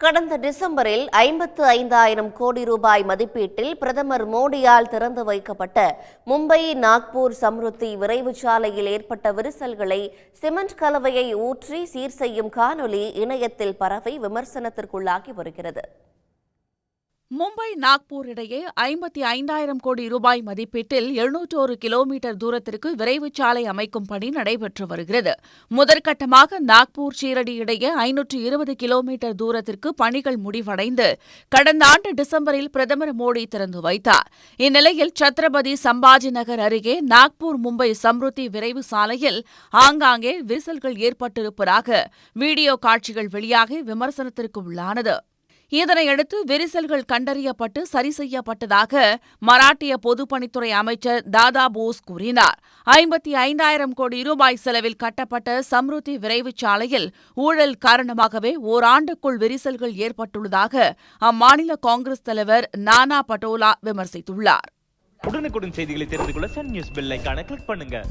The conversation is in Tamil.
கடந்த டிசம்பரில் ஐம்பத்து ஐந்தாயிரம் கோடி ரூபாய் மதிப்பீட்டில் பிரதமர் மோடியால் திறந்து வைக்கப்பட்ட மும்பை நாக்பூர் சம்ருத்தி விரைவு சாலையில் ஏற்பட்ட விரிசல்களை சிமெண்ட் கலவையை ஊற்றி சீர் செய்யும் காணொலி இணையத்தில் பரவி விமர்சனத்திற்குள்ளாகி வருகிறது. மும்பை நாக்பூர் இடையே ஐம்பத்தி ஐந்தாயிரம் கோடி ரூபாய் மதிப்பீட்டில் எழுநூற்றோரு கிலோமீட்டர் தூரத்திற்கு விரைவுச் சாலை அமைக்கும் பணி நடைபெற்று வருகிறது. முதற்கட்டமாக நாக்பூர் சீரடி இடையே ஐநூற்று இருபது கிலோமீட்டர் தூரத்திற்கு பணிகள் முடிவடைந்து கடந்த ஆண்டு டிசம்பரில் பிரதமர் மோடி திறந்து வைத்தார். இந்நிலையில் சத்ரபதி சம்பாஜி நகர் அருகே நாக்பூர் மும்பை சம்ருத்தி விரைவு சாலையில் ஆங்காங்கே விரிசல்கள் ஏற்பட்டிருப்பதாக வீடியோ காட்சிகள் வெளியாகி விமர்சனத்திற்கு உள்ளானது. இதனையடுத்து விரிசல்கள் கண்டறியப்பட்டு சரி செய்யப்பட்டதாக மராட்டிய பொதுப்பணித்துறை அமைச்சர் தாதா போஸ் கூறினார். ஐம்பத்தி ஐந்தாயிரம் கோடி ரூபாய் செலவில் கட்டப்பட்ட சம்ருத்தி விரைவுச் சாலையில் ஊழல் காரணமாகவே ஓராண்டுக்குள் விரிசல்கள் ஏற்பட்டுள்ளதாக அம்மாநில காங்கிரஸ் தலைவர் நானா பட்டோலா விமர்சித்துள்ளார். உடனுக்குடன் செய்திகளை தெரிந்து கொள்ள சன் நியூஸ் பெல் கிளிக் பண்ணுங்க.